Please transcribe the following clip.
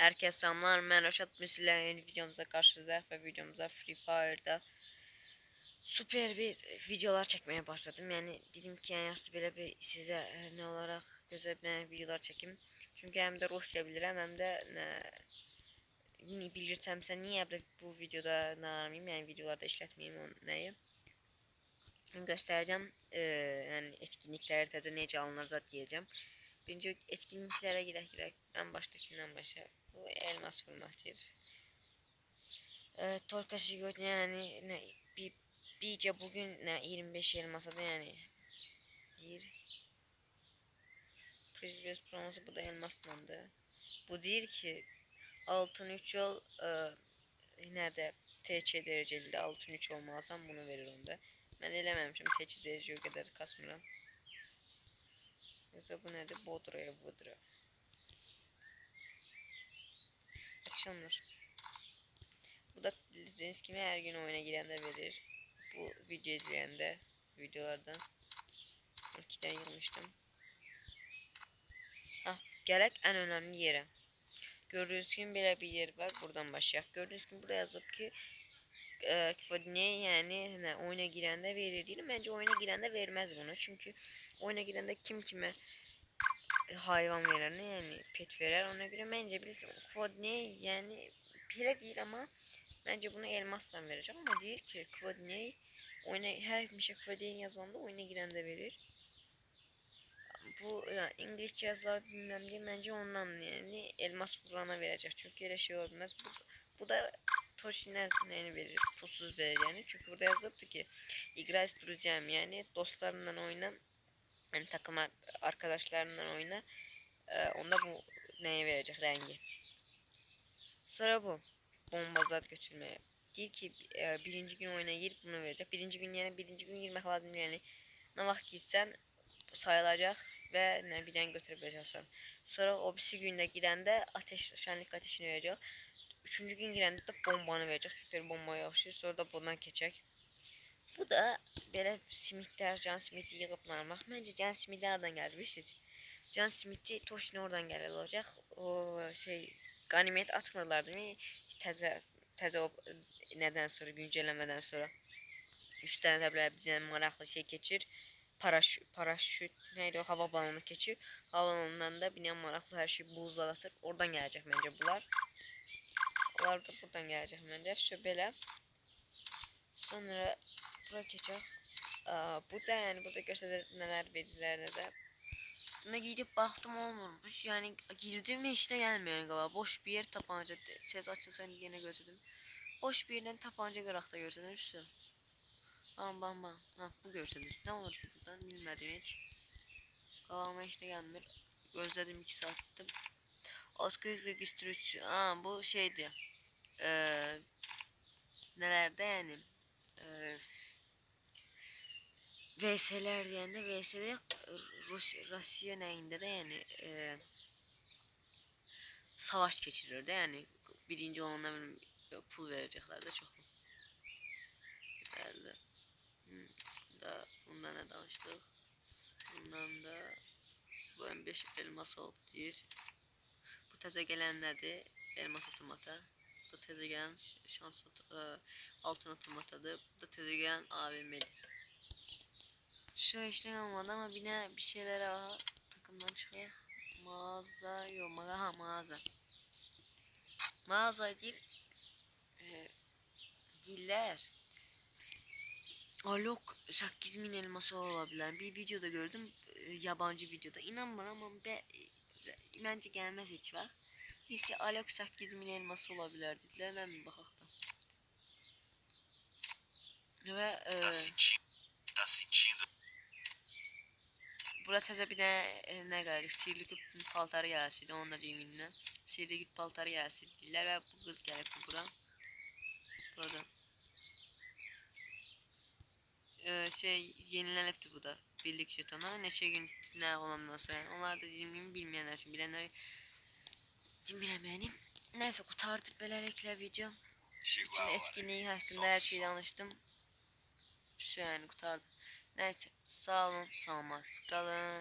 Herkese selamlar. Ben Reşat Müsile yeni videomuza karşınızdayım ve videomuza Free Fire'da süper bir videolar çekmeye başladım. Yani dedim ki yani yaxşı belə bir sizə e, ne olarak gözəl bir videolar çekim. Çünkü hem de Rusça bilirəm, hem de ne, ni bilirsəmsə niyə bu- videoda ne aramayayım, yani videolarda işletmeyeyim o neyi. Göstereceğim. Ee, yani etkinlikleri təzə necə alınacaq diyeceğim. Birinci etkinliklere girək girək. En baştakinden başa. Bu elmas fırmaktır. Ee, Torka Sigot yani ne bir birce bugün ne 25 elmasa da yani bir Prisbes promosu bu da elmaslandı. Bu değil ki altın 3 yol e, yine de TC dereceli de altın 3 olmazsam bunu verir onda. Ben elememişim TC derece o kadar kasmıram. Yoksa bu nedir? Bodra'ya Bodra. Akşamlar. Bu da bildiğiniz gibi her gün oyuna girende verir. Bu video izleyende videolardan. İkiden yığmıştım. Ah, gerek en önemli yere. Gördüğünüz gibi böyle bir yer var. Buradan başlayalım. Gördüğünüz gibi burada yazıp ki e, yani ne, oyuna girende verir değil. Bence oyuna girende vermez bunu. Çünkü oyuna girende kim kime hayvan verir ne yani pet verir ona göre bence biz ne yani pire değil ama bence bunu elmasla verecek ama değil ki ne oyuna her bir şey kodin yazanda oyuna girende verir. Bu yani İngilizce yazılar bilmem diye bence ondan yani elmas vurana verecek çünkü öyle şey olmaz. Bu, bu da Toshine neyini verir, pulsuz verir yani. Çünkü burada yazılıptı ki igra duracağım yani dostlarından oyna yani takım ar- arkadaşlarından oyna e, onda bu neye verecek rengi. Sonra bu bomba zat götürmeye. Değil ki e, birinci gün oyuna girip bunu verecek. Birinci gün yani birinci gün girmek lazım yani. Ne vakit gitsen sayılacak ve ne bilen götürebileceksin. Sonra o bir günde girende ateş şenlik ateşini verecek. Üçüncü gün girende de bombanı verecek. Süper bombaya yaxşı. Sonra da bundan keçək. Bu da belə simitlər, Can Smith'i yığıb narmaq. Məncə Can Smith nereden geldi bilirsiniz? Can Smith'i Toşin oradan gələn olacaq. O şey qanimet atmırlar değil mi? Təzə təzə o nədən sonra güncəlləmədən sonra üstərinə də belə bir dənə maraqlı şey keçir. Paraşüt, paraşüt neydi o hava balonu keçir. Hava balonundan da bir maraqlı hər şey buzlatır. Oradan gələcək məncə bunlar. Onlar da buradan gələcək məncə. Şu belə. Sonra bura keçək. Aa, bu da yani burada göstərir nələr verirlər nə də. Buna gidip baktım olmamış. Yani girdim ve işine gelmiyor galiba. Boş bir yer tapanca. Ses açılsa yine gösterdim. Boş bir yerden tapanca kırakta gösterdim üstü. Bam bam bam. Ha bu gösterdim. Ne olur ki buradan bilmedim hiç. Kafama işine gelmiyor. Gözledim 2 saattim. Asgari registrasyon. Ha bu şeydi. Ee, nelerde yani. Ee, VS'ler diyende VS'de Rus Rusya neyinde de yani e, savaş geçirirdi yani birinci olana pul verecekler de çok değerli. Hmm, da bundan ne danıştık? Bundan da bu M5 elmas olup deyir. Bu təzə gələn nədir? Elmas otomata. Bu da gələn şans e, altın otomatadır. Bu da təzə gələn AVM'dir. Şu işlem olmadı ama yine bir şeyler aha takımdan çıkıyor. Mağaza yok mağaza mağaza. Mağaza değil. E, diller. Alok 8000 elması olabilir. Bir videoda gördüm. e, yabancı videoda. İnan bana ama be, e, bence gelmez hiç var. İlk ki Alok 8000 elması olabilir. Dediler mi bakak da. Ve e, Tá sentindo? Burada təzə bir də e, nə gəldi? Sirli güp paltarı gəlsin, onu da deyim indi. Sirli güp paltarı gəlsin deyirlər və bu qız gəlib bu bura. Burada. Ee, şey yenilənibdi bu da. Birlik jetonu. Neçə gün nə olandan sonra. Onlar da dediyim kimi bilməyənlər üçün, bilənlər üçün bilmənim. Nəysə qutardı beləliklə video. Chegou Bütün hora. etkinliği hakkında her şeyi danıştım. Şu yani kurtardı. Neyse sağ olun, sağlık kalın.